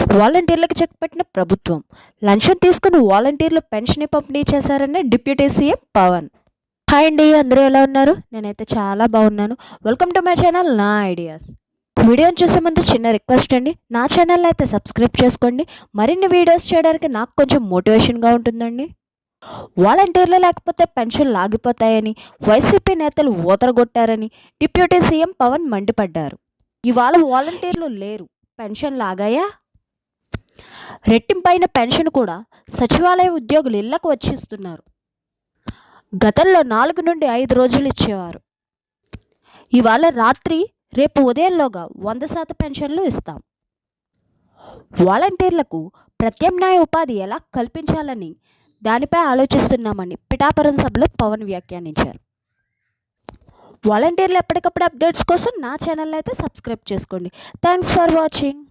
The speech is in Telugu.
వాలంటీర్లకు చెక్ పెట్టిన ప్రభుత్వం. లంచం తీసుకుని వాలంటీర్లు పెన్షన్ పంపిణీ చేశారని డిప్యూటీ సీఎం పవన్. హాయ్ అండి అందరూ ఎలా ఉన్నారు? నేనైతే చాలా బాగున్నాను. వెల్కమ్ టు మై ఛానల్ నా ఐడియాస్. వీడియోని చూసే ముందు చిన్న రిక్వెస్ట్ అండి. నా ఛానల్ అయితే సబ్స్క్రైబ్ చేసుకోండి. మరిన్ని వీడియోస్ చేయడానికి నాకు కొంచెం మోటివేషన్గా ఉంటుందండి. వాలంటీర్లు లేకపోతే పెన్షన్ లాగిపోతాయని వైసీపీ నేతలు ఊతరగొట్టారని డిప్యూటీ సీఎం పవన్ మండిపడ్డారు. ఇవాళ వాలంటీర్లు లేరు. పెన్షన్ లాగాయా? రెట్టింపైన పెన్షన్ కూడా సచివాలయ ఉద్యోగులు ఇళ్ళకు వచ్చిస్తున్నారు. గతంలో నాలుగు నుండి ఐదు రోజులు ఇచ్చేవారు. ఇవాళ రాత్రి రేపు ఉదయంలోగా వంద శాతం పెన్షన్లు ఇస్తాం. వాలంటీర్లకు ప్రత్యామ్నాయ ఉపాధి ఎలా కల్పించాలని దానిపై ఆలోచిస్తున్నామని పిఠాపురం సభలో పవన్ వ్యాఖ్యానించారు. వాలంటీర్లు ఎప్పటికప్పుడు అప్డేట్స్ కోసం నా ఛానల్ అయితే సబ్స్క్రైబ్ చేసుకోండి. Thanks for watching.